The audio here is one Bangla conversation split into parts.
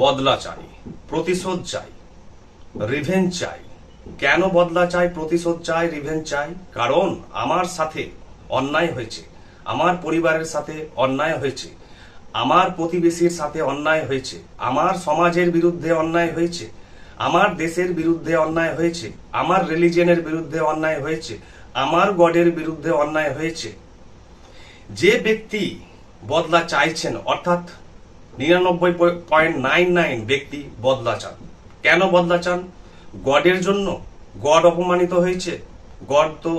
বদলা চাই, প্রতিশোধ চাই রিভেঞ্জ চাই। কেন বদলা চাই, প্রতিশোধ চাই রিভেঞ্জ চাই? কারণ আমার সাথে অন্যায় হয়েছে, আমার পরিবারের সাথে অন্যায় হয়েছে, আমার প্রতিবেশীর সাথে অন্যায় হয়েছে, আমার সমাজের বিরুদ্ধে অন্যায় হয়েছে, আমার দেশের বিরুদ্ধে অন্যায় হয়েছে, আমার রিলিজিয়নের বিরুদ্ধে অন্যায় হয়েছে, আমার গডের বিরুদ্ধে অন্যায় হয়েছে। যে ব্যক্তি বদলা চাইছেন, অর্থাৎ নিরানব্বই পয়েন্ট নাইন নাইন ব্যক্তি বদলা চান। কেন বদলা চান? গডের জন্য গড অপমানিত হয়েছে। গড তো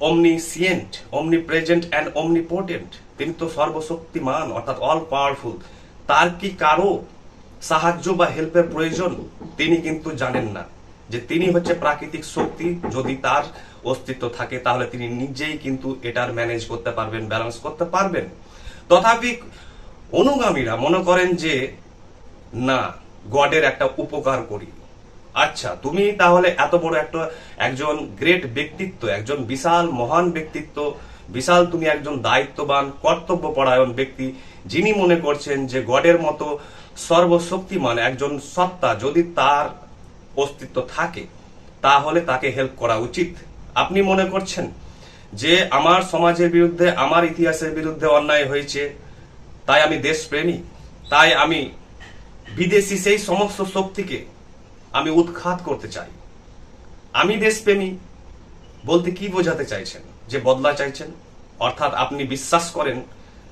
অমনি সিয়েন্ট অমনি প্রেজেন্ট অ্যান্ড অমনি পোটেন্ট তিনি তো সর্বশক্তিমান, অর্থাৎ অল পাওয়ারফুল তার কি কারও সাহায্য বা হেল্পের প্রয়োজন? তিনি কিন্তু জানেন না। যে তিনি হচ্ছে প্রাকৃতিক শক্তি, যদি তার অস্তিত্ব থাকে, তাহলে তিনি নিজেই কিন্তু এটার ম্যানেজ করতে পারবেন ব্যালেন্স করতে পারবেন। তথাপি অনুগামীরা মনে করেন যে, না, গডের একটা উপকার করি। আচ্ছা তুমি তাহলে এত বড় একটা একজন গ্রেট ব্যক্তিত্ব, একজন বিশাল, মহান ব্যক্তিত্ব, বিশাল তুমি একজন দায়িত্ববান, কর্তব্যপরায়ণ ব্যক্তি, যিনি মনে করছেন যে গডের মতো সর্বশক্তিমান একজন সত্তা যদি তার অস্তিত্ব থাকে, তাহলে তাকে হেল্প করা উচিত। আপনি মনে করছেন যে আমার সমাজের বিরুদ্ধে, আমার ইতিহাসের বিরুদ্ধে অন্যায় হয়েছে? তাই আমি দেশপ্রেমী, তাই আমি বিদেশি সেই সমস্ত শক্তিকে আমি উৎখাত করতে চাই। আমি দেশপ্রেমী বলতে কি বোঝাতে চাইছেন? যে বদলা চাইছেন? অর্থাৎ আপনি বিশ্বাস করেন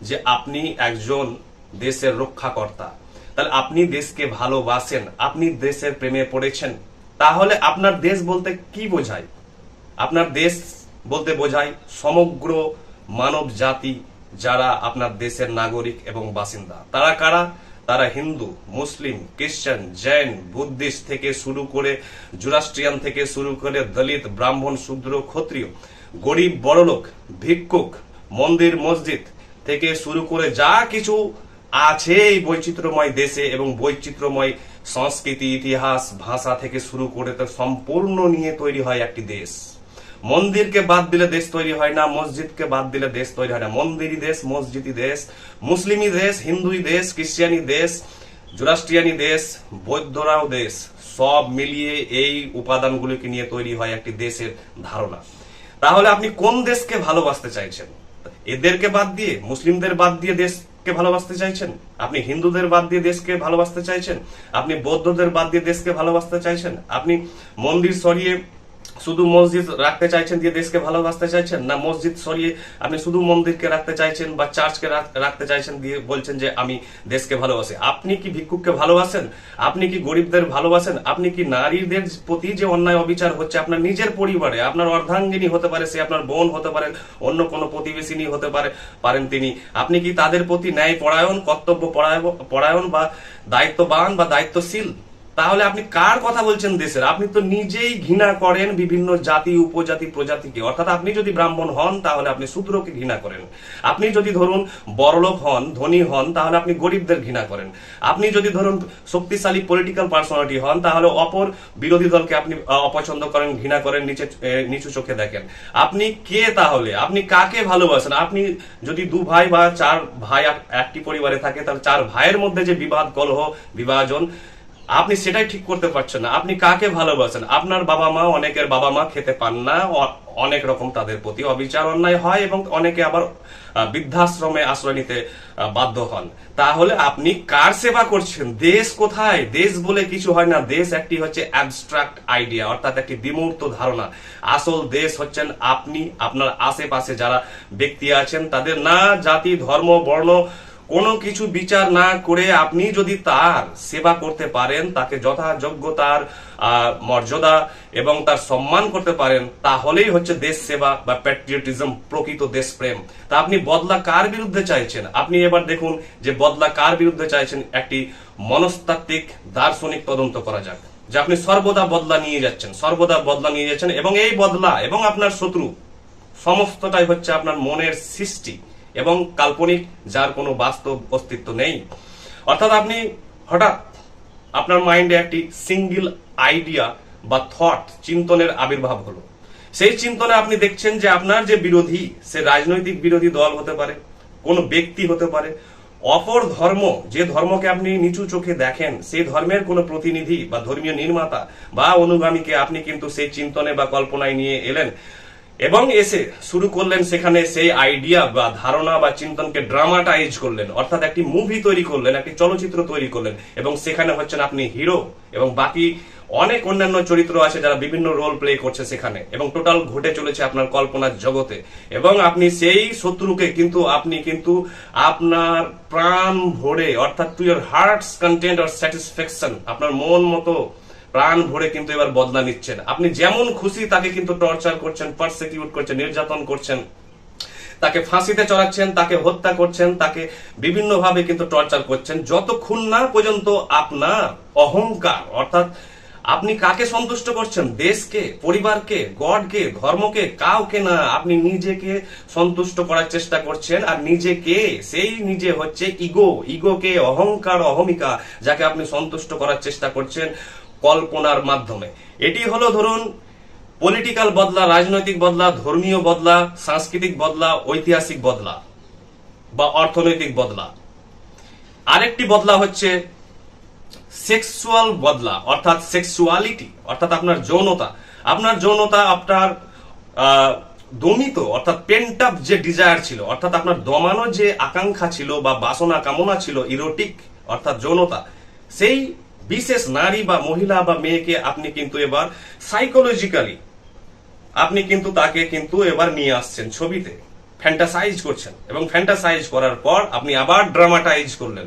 যে আপনি একজন দেশের রক্ষাকর্তা। তাহলে আপনি দেশকে ভালোবাসেন, আপনি দেশের প্রেমে পড়েছেন। তাহলে আপনার দেশ বলতে কি বোঝায়? আপনার দেশ বলতে বোঝায় সমগ্র মানব জাতি যারা আপনার দেশের নাগরিক এবং বাসিন্দা। তারা কারা? তারা হিন্দু, মুসলিম, খ্রিস্টান, জৈন, বুদ্ধিস্ট থেকে শুরু করে জুরাস্ট্রিয়ান থেকে শুরু করে দলিত, ব্রাহ্মণ, শূদ্র, ক্ষত্রিয়, গরিব, বড়লোক, ভিক্ষুক, মন্দির, মসজিদ থেকে শুরু করে যা কিছু আছে এই বৈচিত্র্যময় দেশে এবং বৈচিত্র্যময় সংস্কৃতি, ইতিহাস, ভাষা থেকে শুরু করে তো সম্পূর্ণ নিয়ে তৈরি হয় একটি দেশ। মন্দিরকে বাদ দিলে দেশ তৈরি হয় না, মসজিদকে বাদ দিলে দেশ তৈরি হয় না। মন্দিরই দেশ, মসজিদই দেশ, মুসলিমই দেশ, হিন্দুই দেশ খ্রিস্টানি দেশ জুরাস্ট্রিয়ানি দেশ, বৌদ্ধরাও দেশ, সব মিলিয়ে এই উপাদানগুলিকে নিয়ে তৈরি হয় একটি দেশের ধারণা। তাহলে আপনি কোন দেশকে ভালোবাসতে চাইছেন? এদেরকে বাদ দিয়ে, মুসলিমদের বাদ দিয়ে দেশকে ভালোবাসতে চাইছেন? আপনি হিন্দুদের বাদ দিয়ে দেশকে ভালোবাসতে চাইছেন? আপনি বৌদ্ধদের বাদ দিয়ে দেশকে ভালোবাসতে চাইছেন? আপনি মন্দির সরিয়ে শুধু মসজিদ রাখতে চাইছেন দিয়ে দেশকে ভালোবাসতে চাইছেন? না মসজিদ সরিয়ে আপনি শুধু মন্দিরকে রাখতে চাইছেন বা চার্চকে রাখ- রাখতে চাইছেন দিয়ে বলছেন যে আমি দেশকে ভালোবাসি? আপনি কি ভিক্ষুককে ভালোবাসেন? আপনি কি গরিবদের ভালোবাসেন? আপনি কি নারীদের প্রতি যে অন্যায় অবিচার হচ্ছে আপনার নিজের পরিবারে, আপনার অর্ধাঙ্গিনী হতে পারে, সে আপনার বোন হতে পারেন অন্য কোনো প্রতিবেশিনী হতে পারে, পারেন তিনি। আপনি কি তাদের প্রতি ন্যায় পরায়ণ কর্তব্য পরায়ণ বা দায়িত্ববান বা দায়িত্বশীল? তাহলে আপনি কার কথা বলছেন দেশের? আপনি তো নিজেই ঘৃণা করেন বিভিন্ন জাতি, উপজাতি, প্রজাতিকে। অর্থাৎ আপনি যদি ব্রাহ্মণ হন, তাহলে আপনি শূদ্রকে ঘৃণা করেন। আপনি যদি ধরুন বড়লোক হন, ধনী হন, তাহলে আপনি গরিবদের ঘৃণা করেন। আপনি যদি ধরুন শক্তিশালী পলিটিক্যাল পার্সোনালিটি হন, তাহলে অপর বিরোধী দলকে আপনি অপছন্দ করেন, ঘৃণা করেন, নিচে নিচু চোখে দেখেন। আপনি কে তাহলে? আপনি কাকে ভালোবাসেন? আপনি যদি দু ভাই বা চার ভাই একটি পরিবারে থাকে, তাহলে চার ভাইয়ের মধ্যে যে বিবাদ, কলহ, বিভাজন আপনি সেটাই ঠিক করতে পারছেন না। আপনি কাকে ভালোবাসেন? আপনার বাবা মা, অনেকের বাবা মা খেতে পান না। অনেক রকম তাদের প্রতি অবিচার, অন্যায় হয় এবং অনেকে আবার বৃদ্ধাশ্রমে আশ্রয় নিতে বাধ্য হন। তাহলে আপনি কার সেবা করছেন? দেশ কোথায়? দেশ বলে কিছু হয় না। দেশ একটি হচ্ছে অ্যাবস্ট্রাক্ট আইডিয়া অর্থাৎ একটি বিমূর্ত ধারণা। আসল দেশ হচ্ছেন আপনি, আপনার আশেপাশে যারা ব্যক্তি আছেন, তাদের না জাতি, ধর্ম, বর্ণ কোনো কিছু বিচার না করে আপনি যদি তার সেবা করতে পারেন, তাকে যথাযোগ্য তার মর্যাদা এবং তার সম্মান করতে পারেন, তাহলেই হচ্ছে দেশ সেবা বা প্যাট্রিয়টিজম প্রকৃত দেশপ্রেম। তা আপনি বদলা কার বিরুদ্ধে চাইছেন? আপনি এবার দেখুন যে বদলা কার বিরুদ্ধে চাইছেন, একটি মনস্তাত্ত্বিক দার্শনিক তদন্ত করা যাক, যে আপনি সর্বদা বদলা নিয়ে যাচ্ছেন, সর্বদা বদলা নিয়ে যাচ্ছেন এবং এই বদলা এবং আপনার শত্রু, সমস্তটাই হচ্ছে আপনার মনের সৃষ্টি। এবং কাল্পনিক, যার কোনো বাস্তব অস্তিত্ব নেই। অর্থাৎ আপনি হঠাৎ আপনার মাইন্ডে একটি সিঙ্গেল আইডিয়া বা থট, চিন্তনের আবির্ভাব হলো। সেই চিন্তনে আপনি দেখছেন যে আপনার যে বিরোধী, সে রাজনৈতিক বিরোধী দল হতে পারে, কোনো ব্যক্তি হতে পারে, অপর ধর্ম, যে ধর্মকে আপনি নিচু চোখে দেখেন, সেই ধর্মের কোনো প্রতিনিধি বা ধর্মীয় নির্মাতা বা অনুগামীকে আপনি কিন্তু সেই চিন্তনে বা কল্পনায় নিয়ে এলেন। এবং এসে শুরু করলেন সেখানে সেই আইডিয়া বা ধারণা বা চিন্তনকে ড্রামাটাইজ করলেন। অর্থাৎ একটি মুভি তৈরি করলেন, একটি চলচ্চিত্র তৈরি করলেন এবং সেখানে হচ্ছেন আপনি হিরো এবং বাকি অনেক অন্যান্য চরিত্র আছে যারা বিভিন্ন রোল প্লে করছে সেখানে এবং টোটাল ঘটে চলেছে আপনার কল্পনার জগতে। এবং আপনি সেই শত্রুকে কিন্তু, আপনি কিন্তু আপনার প্রাণ ভরে, অর্থাৎ to your heart's content or satisfaction আপনার মন মতো প্রাণ ভরে কিন্তু এবার বদলা নিচ্ছেন। আপনি যেমন খুশি তাকে কিন্তু টর্চার করছেন পারসিকিউট করছেন, নির্যাতন করছেন। তাকে ফাঁসিতে চড়াচ্ছেন, তাকে হত্যা করছেন, তাকে বিভিন্নভাবে কিন্তু টর্চার করছেন। যতক্ষণ না পর্যন্ত আপনার অহংকার, অর্থাৎ আপনি কাকে সন্তুষ্ট করছেন? দেশকে, পরিবারকে, গডকে, ধর্মকে, কাউকে না। আপনি নিজেকে সন্তুষ্ট করার চেষ্টা করছেন আর নিজেকে, সেই নিজে হচ্ছে ইগো। ইগোকে অহংকার, অহমিকা, যাকে আপনি সন্তুষ্ট করার চেষ্টা করছেন। কল্পনার মাধ্যমে। এটি হলো ধরুন পলিটিক্যাল বদলা, রাজনৈতিক বদলা, ধর্মীয় বদলা, সাংস্কৃতিক বদলা, ঐতিহাসিক বদলা বা অর্থনৈতিক বদলা। আরেকটি বদলা হচ্ছে সেক্সুয়াল বদলা, অর্থাৎ সেক্সুয়ালিটি অর্থাৎ আপনার যৌনতা। আপনার যৌনতা আপনার দমিত, অর্থাৎ পেন্টাপ যে ডিজায়ার ছিল, অর্থাৎ আপনার দমানো যে আকাঙ্ক্ষা ছিল বা বাসনা কামনা ছিল ইরোটিক অর্থাৎ যৌনতা, সেই বিশেষ নারী বা মহিলা বা মেয়েকে আপনি কিন্তু এবার সাইকোলজিক্যালি আপনি কিন্তু তাকে কিন্তু এবার নিয়ে আসছেন ছবিতে। ফ্যান্টাসাইজ করছেন এবং ফ্যান্টাসাইজ করার পর আপনি আবার ড্রামাটাইজ করলেন।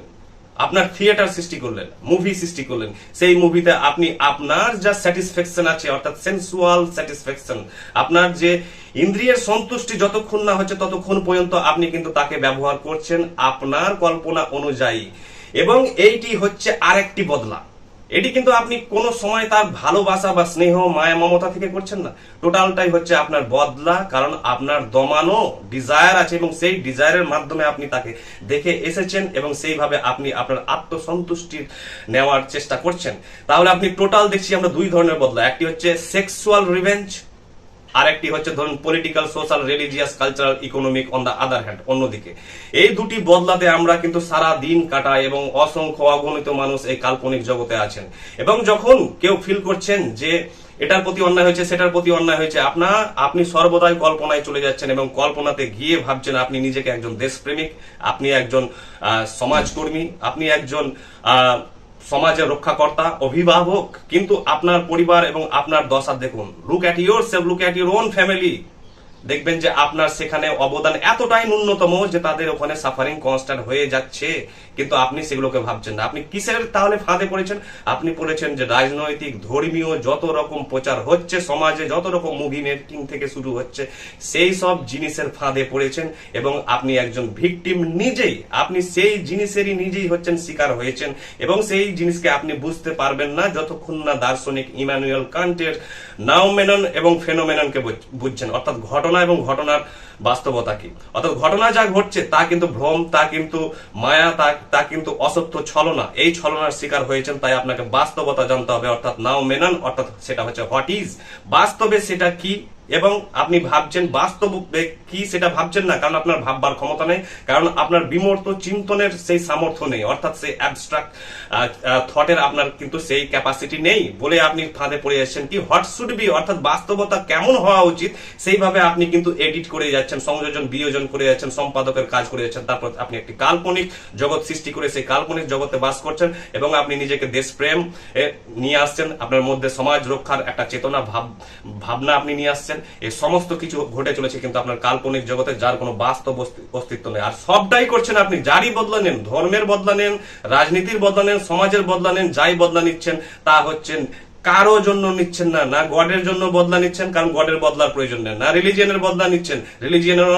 আপনার থিয়েটার সৃষ্টি করলেন মুভি সৃষ্টি করলেন। সেই মুভিতে আপনি আপনার যা স্যাটিসফ্যাকশন আছে, অর্থাৎ সেন্সুয়াল স্যাটিসফ্যাকশন আপনার যে ইন্দ্রিয়ের সন্তুষ্টি যতক্ষণ না হচ্ছে ততক্ষণ পর্যন্ত আপনি কিন্তু তাকে ব্যবহার করছেন আপনার কল্পনা অনুযায়ী। এবং এইটি হচ্ছে আরেকটি বদলা এটি কিন্তু আপনি কোন সময় তার ভালোবাসা বা স্নেহ, মায়া, মমতা থেকে করছেন না। টোটালটাই হচ্ছে আপনার বদলা, কারণ আপনার দমানো ডিজায়ার আছে এবং সেই ডিজায়ারের মাধ্যমে আপনি তাকে দেখে এসেছেন এবং সেইভাবে আপনি আপনার আত্মসন্তুষ্টির নেওয়ার চেষ্টা করছেন। তাহলে আপনি টোটাল দেখছি আমরা দুই ধরনের বদলা। একটি হচ্ছে সেক্সুয়াল রিভেঞ্জ আরেকটি হচ্ছে ধরুন political social religious cultural economic on the other hand অন্যদিকে। এই দুটি বদলাতে আমরা কিন্তু সারা দিন কাটাই এবং অসংখ্য অগণিত মানুষ এই কাল্পনিক জগতে আছেন। এবং যখন কেউ ফিল করছেন যে এটার প্রতি অন্যায় হয়েছে সেটার প্রতি অন্যায় হয়েছে আপনার আপনি সর্বদাই কল্পনায় চলে যাচ্ছেন এবং কল্পনাতে গিয়ে ভাবছেন আপনি নিজেকে একজন দেশপ্রেমিক আপনি একজন সমাজকর্মী আপনি একজন আহ, সমাজের রক্ষাকর্তা, অভিভাবক, কিন্তু আপনার পরিবার এবং আপনার দশা দেখুন। Look at yourself look at your own family দেখবেন যে আপনার সেখানে অবদান এতটাই ন্যূনতম যে তাদের ওখানে সাফারিং কনস্ট্যান্ট হয়ে যাচ্ছে। কিন্তু আপনি সেগুলোকে ভাবছেন না। আপনি কিসের তাহলে ফাঁদে পড়েছেন? আপনি পড়েছেন যে রাজনৈতিক, ধর্মীয় যত রকম প্রচার হচ্ছে, সমাজে যত রকম মুভি মেকিং থেকে শুরু হচ্ছে, সেই সব জিনিসের ফাঁদে পড়েছেন এবং আপনি একজন ভিকটিম নিজেই, আপনি সেই জিনিসেরই নিজেই হচ্ছেন শিকার হয়েছেন এবং সেই জিনিসকে আপনি বুঝতে পারবেন না যতক্ষণ না দার্শনিক ইমানুয়েল কান্টের নাওমেনন এবং ফেনোমেননকে বুঝ- বুঝছেন। অর্থাৎ ঘটনা এবং ঘটনার বাস্তবতা কি? অর্থাৎ ঘটনা যা ঘটছে, তা কিন্তু ভ্রম, তা কিন্তু মায়া, তা তা কিন্তু অসত্য ছলনা। এই ছলনার শিকার হয়েছেন, তাই আপনাকে বাস্তবতা জানতে হবে, অর্থাৎ নাও মেনান, অর্থাৎ সেটা হচ্ছে হোয়াট ইজ বাস্তবে সেটা কি? এবং আপনি ভাবছেন বাস্তবে কি সেটা ভাবছেন না, কারণ আপনার ভাববার ক্ষমতা নেই, কারণ আপনার বিমূর্ত চিন্তনের সেই সামর্থ্য নেই, অর্থাৎ সেই অ্যাবস্ট্রাক্ট থটের আপনার কিন্তু সেই ক্যাপাসিটি নেই। বলে আপনি ফাঁদে পড়ে যাচ্ছেন কি হোয়াট শুড বি অর্থাৎ বাস্তবতা কেমন হওয়া উচিত, সেইভাবে আপনি কিন্তু এডিট করে যাচ্ছেন, সংযোজন, বিয়োজন করে যাচ্ছেন, সম্পাদকের কাজ করে যাচ্ছেন, তারপর আপনি একটি কাল্পনিক জগৎ সৃষ্টি করে সেই কাল্পনিক জগতে বাস করছেন, এবং আপনি নিজেকে দেশপ্রেম নিয়ে আসছেন, আপনার মধ্যে সমাজ রক্ষার একটা চেতনা, ভাব, ভাবনা আপনি নিয়ে আসছেন এই সমস্ত কিছু ঘটে চলেছে কিন্তু আপনার কাল্পনিক জগতে যার কোনো বাস্তব অস্তিত্ব নেই। আর সবটাই করছেন আপনি। যারই বদলা নেন, ধর্মের বদলা নেন, রাজনীতির বদলা নেন, সমাজের বদলা নেন, যাই বদলা নিচ্ছেন, তা হচ্ছেন কারও জন্য নিচ্ছেন না না গডের জন্য বদলা নিচ্ছেন, কারণ গডের বদলার প্রয়োজন নেই, না রিলিজিয়নের বদলা নিচ্ছেন, রিলিজিয়নের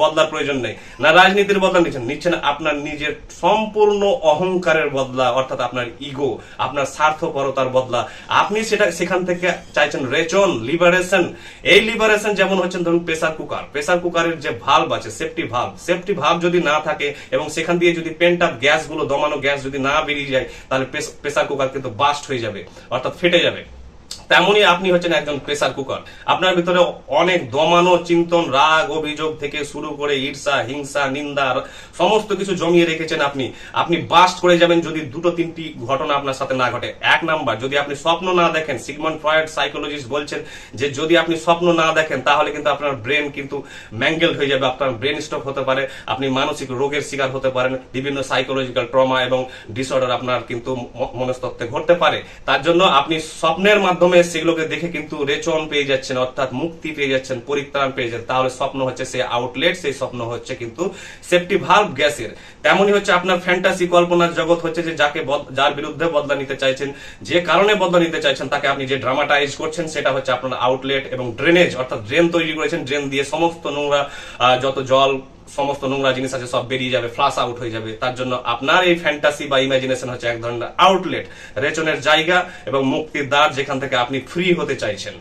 বদলার প্রয়োজন নেই, না রাজনীতির বদলা নিচ্ছেন নিচ্ছেন আপনার নিজের সম্পূর্ণ অহংকারের বদলা, অর্থাৎ আপনার ইগো, আপনার স্বার্থপরতার বদলা। আপনি সেটা সেখান থেকে চাইছেন রেচন, লিবারেশন। এই লিবারেশন যেমন হচ্ছেন, ধরুন প্রেসার কুকার, প্রেসার কুকারের যে ভাল্ব আছে সেফটি ভাল্ব সেফটি ভাল্ব যদি না থাকে এবং সেখান দিয়ে যদি পেন্ট আপ গ্যাসগুলো, দমানো গ্যাস যদি না বেরিয়ে যায়, তাহলে প্রেসার কুকার কিন্তু বাস্ট হয়ে যাবে, অর্থাৎ ফেটে যাবে। তেমনই আপনি হচ্ছেন একজন প্রেসার কুকার আপনার ভিতরে অনেক দমানো, চিন্তন, রাগ, অভিযোগ থেকে শুরু করে ঈর্ষা, হিংসা, নিন্দা সমস্ত কিছু জমিয়ে রেখেছেন আপনি। আপনি বাস্ট করে যাবেন যদি দুটো তিনটি ঘটনা আপনার সাথে না ঘটে। এক নাম্বার, যদি আপনি স্বপ্ন না দেখেন সিগমন্ড ফ্রয়েড সাইকোলজিস্ট বলছেন যে যদি আপনি স্বপ্ন না দেখেন, তাহলে কিন্তু আপনার ব্রেন কিন্তু ম্যাঙ্গেল হয়ে যাবে, আপনার ব্রেন স্ট্রোক হতে পারে, আপনি মানসিক রোগের শিকার হতে পারেন, বিভিন্ন সাইকোলজিক্যাল ট্রমা এবং ডিসঅর্ডার আপনার কিন্তু মনস্তত্ত্বে ঘটতে পারে। তার জন্য আপনি স্বপ্নের মাধ্যমে সেগুলোকে দেখে কিন্তু রেচন পেয়ে যাচ্ছেন, অর্থাৎ মুক্তি পেয়ে যাচ্ছেন, পরিত্রাণ পেয়ে যাচ্ছেন। তাহলে স্বপ্ন হচ্ছে সেই আউটলেট সেই স্বপ্ন হচ্ছে কিন্তু সেফটি ভাল্ব গ্যাসের। তেমনই হচ্ছে আপনার ফ্যান্টাসি কল্পনার জগৎ হচ্ছে যে যাকে যার বিরুদ্ধে বদলা নিতে চাইছেন, যে কারণে বদলা নিতে চাইছেন, তাকে আপনি যে ড্রামাটাইজ করছেন, সেটা হচ্ছে আপনার আউটলেট এবং ড্রেনেজ অর্থাৎ ড্রেন তৈরি করেছেন ড্রেন দিয়ে সমস্ত নোংরা যত জল সমস্ত নোংরা জিনিস আছে, সব বেরিয়ে যাবে ফ্লাশ আউট হয়ে যাবে। তার জন্য আপনার এই ফ্যান্টাসি বা ইমাজিনেশন হচ্ছে এক ধরনের আউটলেট রেচনের জায়গা এবং মুক্তির দ্বার যেখান থেকে আপনি ফ্রি হতে চাইছেন।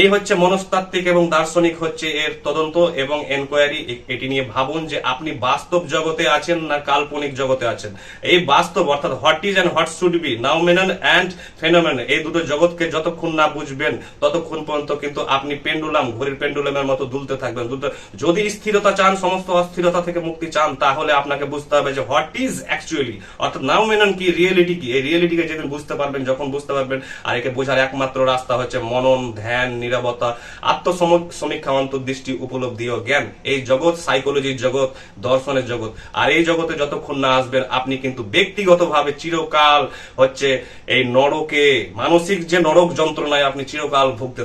এই হচ্ছে মনস্তাত্ত্বিক এবং দার্শনিক হচ্ছে এর তদন্ত এবং এনকোয়ারি এটি নিয়ে ভাবুন যে আপনি বাস্তব জগতে আছেন না কাল্পনিক জগতে আছেন। এই বাস্তব অর্থাৎ what is and what should be now noumenon and phenomenon এই দুটো জগৎকে যতক্ষণ না বুঝবেন ততক্ষণ পর্যন্ত কিন্তু আপনি পেন্ডুলাম, ঘড়ির পেন্ডুলামের মতো দুলতে থাকবেন। যদি স্থিরতা চান, সমস্ত অস্থিরতা থেকে মুক্তি চান, তাহলে আপনাকে বুঝতে হবে যে হোয়াট ইজ অ্যাকচুয়ালি অর্থাৎ নাউমেনন কি রিয়েলিটি কি? এই রিয়েলিটিকে যেদিন বুঝতে পারবেন, যখন বুঝতে পারবেন, আর একে বোঝার একমাত্র রাস্তা হচ্ছে মনন, ধ্যান নিরবতা আত্মসমীক্ষা অন্তর্দৃষ্টি উপলব্ধি ও জ্ঞান। এই জগৎ সাইকোলজির জগৎ, দর্শনের জগৎ। আর এই জগতে যতক্ষণ না আসবেন, আপনি কিন্তু ব্যক্তিগতভাবে চিরকাল হচ্ছে এই নরকে, মানসিক যে নরক যন্ত্রণায় আপনি চিরকাল ভুগতে